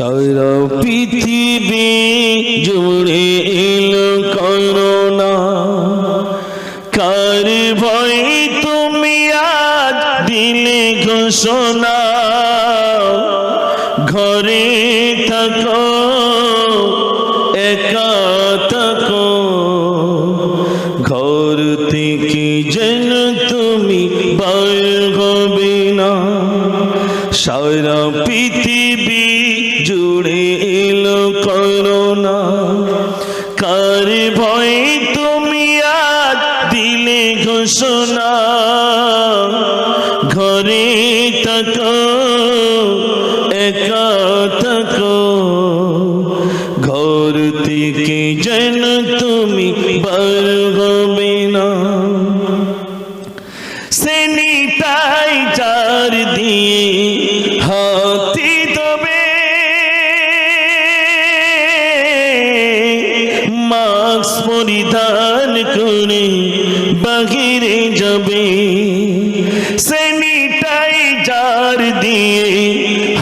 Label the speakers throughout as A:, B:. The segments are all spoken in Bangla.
A: সারা পৃথিবী জুড়ে এলো করোনা কার ভয় তুমি আজ দিলে ঘোষণা? ঘরে থাকো, একা থাকো। ঘর থেকে এলো করোনা। কার ভয় তুমি আজ দিলে ঘোষণা? ঘরে তক একা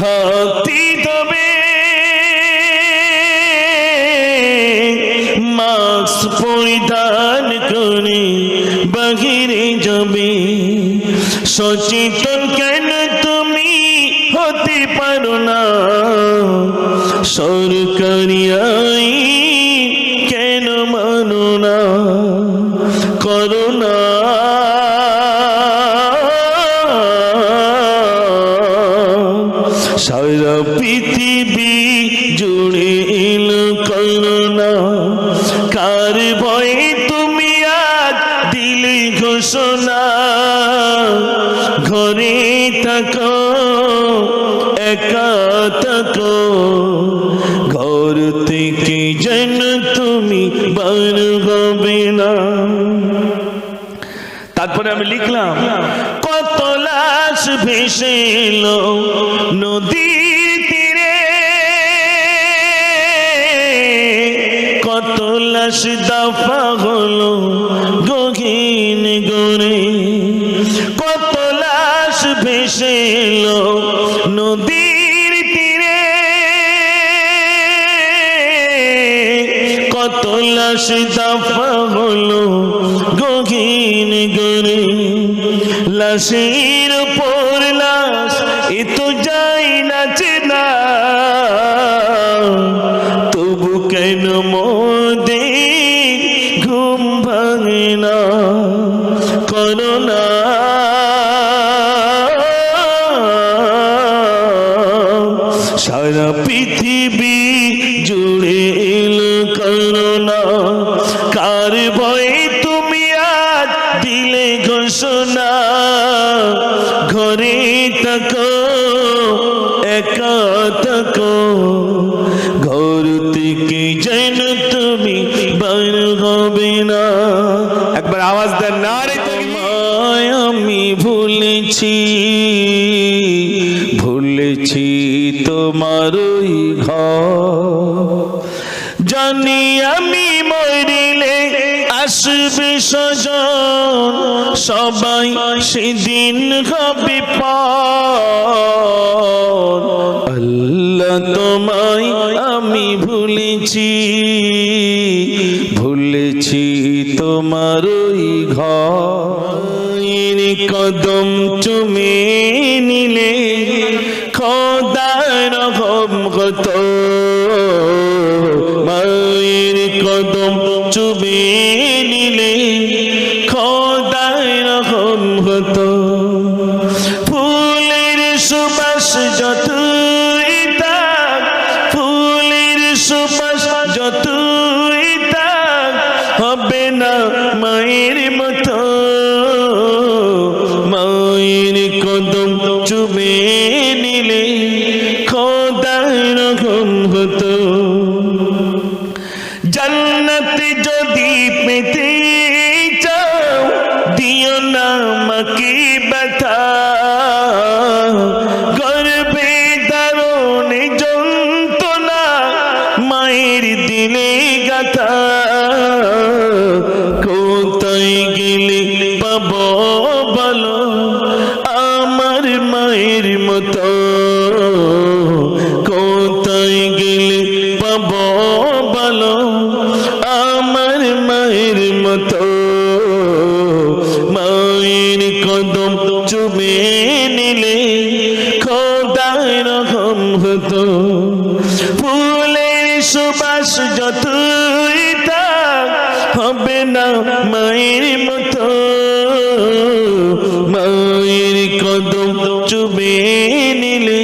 A: হাতি তবে মাস পরিধান করে বাহিরে যাবে সচেতন কেন তুমি হতে পারো না? সরকারি পৃথিবী জুড়ে এলো করোনা কার ভয়ে তুমি আজ দিলে ঘোষণা? ঘরে থাকো, একা থাকো। ঘর থেকে যেন তুমি বার হবে না। তারপরে আমি লিখলাম, কত লাশ ভেসে নদীর লাশ নদীর তীরে। কত লাশ দফা হলো গহীন গড়ে। লাশের পর লাশ, এ তো যাই না। চেনা তবু কেন মোদে ঘোষণা ঘরে থাকো একা থাকো ঘর থেকে যেন তুমি বার হবে না একবার আওয়াজ দেন না রে আমি ভুলেছি ভুলেছি তোমার ঘর। জানি আমি মরিলে আসবে সজন, সবাই সেদিন হবে আল্লাহ তোমায় আমি ভুলেছি ভুলেছি তোমার ওই ঘর কদম চুমে নিলে খোদার রকম যতই থাক ফুলের সুবাস, যতই থাক হবে না মায়ের মতো, মায়ের কদম চুবে নিলে খোদার রকম হতো। জান্নাত যদি পেতে চাও, দিও না আমাকে। মায়ের মতো। মায়ের কদম চুমে নিলে খোদার রকম হতো। ফুলের সুবাস যতই হবে না মায়ের মতো। মায়ের কদম চুমে নিলে